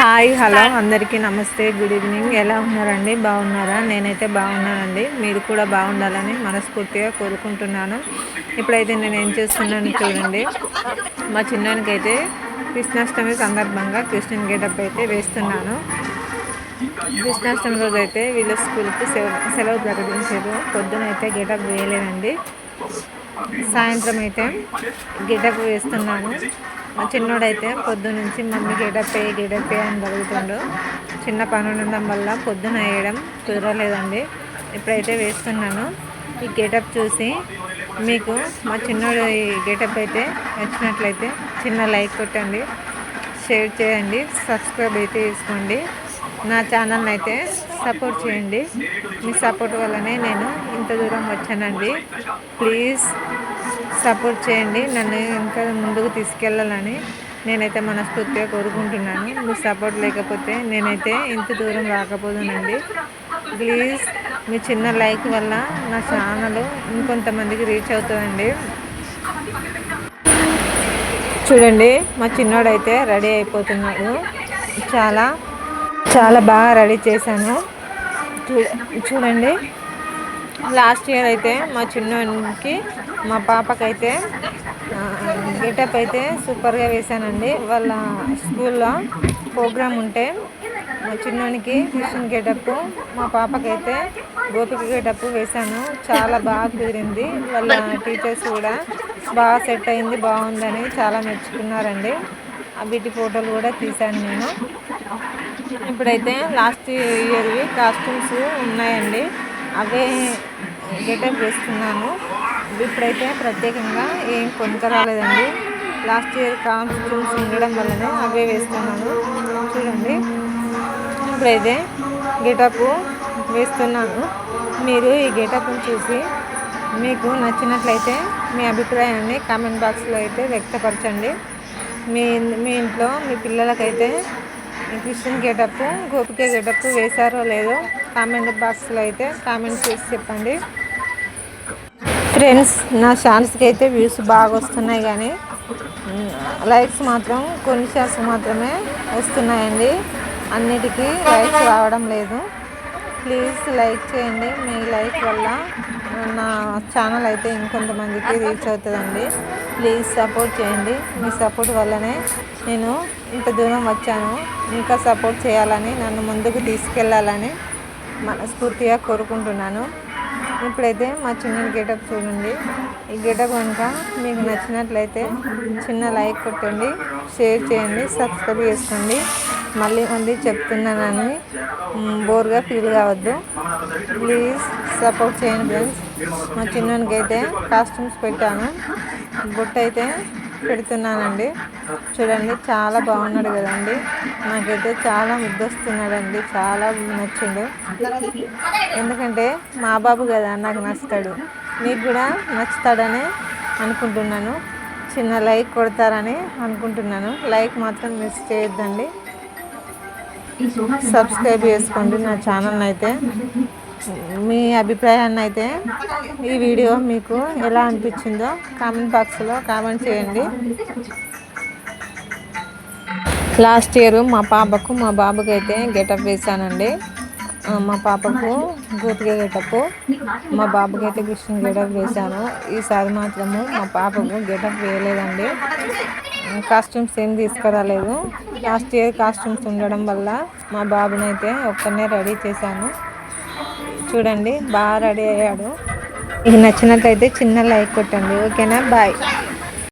Hi hello అందరికీ నమస్తే. Good evening ఎలా ఉన్నారండి? బాగున్నారా? నేనైతే బాగున్నానండి. మీరు కూడా బాగుండాలని మనస్ఫూర్తిగా కోరుకుంటున్నాను. ఇప్పుడైతే నేను ఏం చేస్తున్నాను చూడండి. మా చిన్నానికైతే కృష్ణాష్టమి సందర్భంగా కృష్ణుని గేటప్ అయితే వేస్తున్నాను. కృష్ణాష్టమి రోజు అయితే వీళ్ళ స్కూల్కి సెలవు సెలవు ప్రకటించారు. పొద్దున అయితే గేటప్ వేయలేదండి. సాయంత్రం అయితే గెటప్ వేస్తున్నాను. మా చిన్నోడైతే పొద్దు నుంచి మమ్మీ గిడపే గిడపే అని జరుగుతుండు చిన్న పని ఉండడం వల్ల పొద్దున వేయడం కుదరలేదండి. ఇప్పుడైతే వేస్తున్నాను. ఈ గెటప్ చూసి మీకు మా చిన్నోడు ఈ గెటప్ అయితే వచ్చినట్లయితే చిన్న లైక్ కొట్టండి షేర్ చేయండి సబ్స్క్రైబ్ అయితే చేసుకోండి. నా ఛానల్ అయితే సపోర్ట్ చేయండి. మీ సపోర్ట్ వల్లనే నేను ఇంత దూరం వచ్చానండి. ప్లీజ్ సపోర్ట్ చేయండి. నన్ను ఇంకా ముందుకు తీసుకెళ్ళాలని నేనైతే మనస్ఫూర్తిగా కోరుకుంటున్నాను. మీ సపోర్ట్ లేకపోతే నేనైతే ఇంత దూరం రాకపోదునండి. ప్లీజ్ మీ చిన్న లైక్ వల్ల నా ఛానల్ ఇంకొంతమందికి రీచ్ అవుతుందండి. చూడండి మా చిన్నోడైతే రెడీ అయిపోతున్నాడు. చాలా చాలా బాగా రెడీ చేశాను. చూ చూడండి. లాస్ట్ ఇయర్ అయితే మా చిన్నకి మా పాపకైతే గెటప్ అయితే సూపర్గా వేశానండి. వాళ్ళ స్కూల్లో ప్రోగ్రామ్ ఉంటే మా చిన్నోనికి కృష్ణ గెటప్ మా పాపకైతే గోపిక గెటప్ వేశాను. చాలా బాగా కుదిరింది. వాళ్ళ టీచర్స్ కూడా బాగా సెట్ అయింది బాగుందని చాలా మెచ్చుకున్నారండి. వీటి ఫోటోలు కూడా తీశాను నేను. ఇప్పుడైతే లాస్ట్ ఇయర్వి కాస్ట్యూమ్స్ ఉన్నాయండి. అవే గెటప్ వేస్తున్నాను ఇప్పుడైతే ప్రత్యేకంగా ఏం కొనుక రాలేదండి లాస్ట్ ఇయర్ కాస్ట్యూమ్స్ ఉండడం వల్లనే అవే వేస్తున్నాను. చూడండి. ఇప్పుడైతే గెటప్ వేస్తున్నాను. మీరు ఈ గెటప్ను చూసి మీకు నచ్చినట్లయితే మీ అభిప్రాయాన్ని కామెంట్ బాక్స్లో అయితే వ్యక్తపరచండి. మీ మీ ఇంట్లో మీ పిల్లలకైతే క్రిస్టియన్ గెటప్ గోపిక గెటప్ వేశారో లేదో కామెంట్ బాక్స్లో అయితే కామెంట్ చేసి చెప్పండి. ఫ్రెండ్స్ నా ఛాన్స్కి అయితే వ్యూస్ బాగా వస్తున్నాయి కానీ లైక్స్ మాత్రం కొన్ని షార్ట్స్ మాత్రమే వస్తున్నాయండి. అన్నిటికీ లైక్స్ రావడం లేదు. ప్లీజ్ లైక్ చేయండి. మీ లైక్ వల్ల నా ఛానల్ అయితే ఇంకొంతమందికి రీచ్ అవుతుందండి. ప్లీజ్ సపోర్ట్ చేయండి. మీ సపోర్ట్ వల్లనే నేను ఇంత దూరం వచ్చాను. ఇంకా సపోర్ట్ చేయాలని నన్ను ముందుకు తీసుకెళ్ళాలని మనస్ఫూర్తిగా కోరుకుంటున్నాను. ఇప్పుడైతే మా చిన్న గెటప్ చూడండి. ఈ గెటప్ కనుక మీకు నచ్చినట్లయితే చిన్న లైక్ కొట్టండి షేర్ చేయండి సబ్స్క్రైబ్ చేసుకోండి. మళ్ళీ మళ్ళీ చెప్తున్నానని బోర్గా ఫీల్ కావద్దు. ప్లీజ్ సపోర్ట్ చేయండి ఫ్రెండ్స్. మా చిన్నకి అయితే కాస్ట్యూమ్స్ పెట్టాను. బుట్ట అయితే పెడుతున్నానండి. చూడండి చాలా బాగున్నాడు కదండి. నాకైతే చాలా ముద్దొస్తున్నాడండి. చాలా నచ్చిండు. ఎందుకంటే మా బాబు కదా నాకు నచ్చుతాడు. మీకు కూడా నచ్చుతాడని అనుకుంటున్నాను. చిన్న లైక్ కొడతారని అనుకుంటున్నాను. లైక్ మాత్రం మిస్ చేయొద్దండి. సబ్స్క్రైబ్ చేసుకోండి నా ఛానల్ అయితే. మీ అభిప్రాయాన్ని అయితే ఈ వీడియో మీకు ఎలా అనిపించిందో కామెంట్ బాక్స్లో కామెంట్ చేయండి. లాస్ట్ ఇయర్ మా పాపకు మా బాబుకి అయితే గెటప్ వేసానండి మా పాపకు గోపిక గెటప్ మా బాబుకి అయితే కృష్ణ గెటప్ వేశాను. ఈసారి మాత్రము మా పాపకు గెటప్ వేయలేదండి. కాస్ట్యూమ్స్ ఏం తీసుకురాలేదు. లాస్ట్ ఇయర్ కాస్ట్యూమ్స్ ఉండడం వల్ల మా బాబునైతే ఒక్కనే రెడీ చేశాను. చూడండి బాగా రెడీ అయ్యాడు. మీకు నచ్చినట్లయితే చిన్న లైక్ కొట్టండి. ఓకేనా? బాయ్.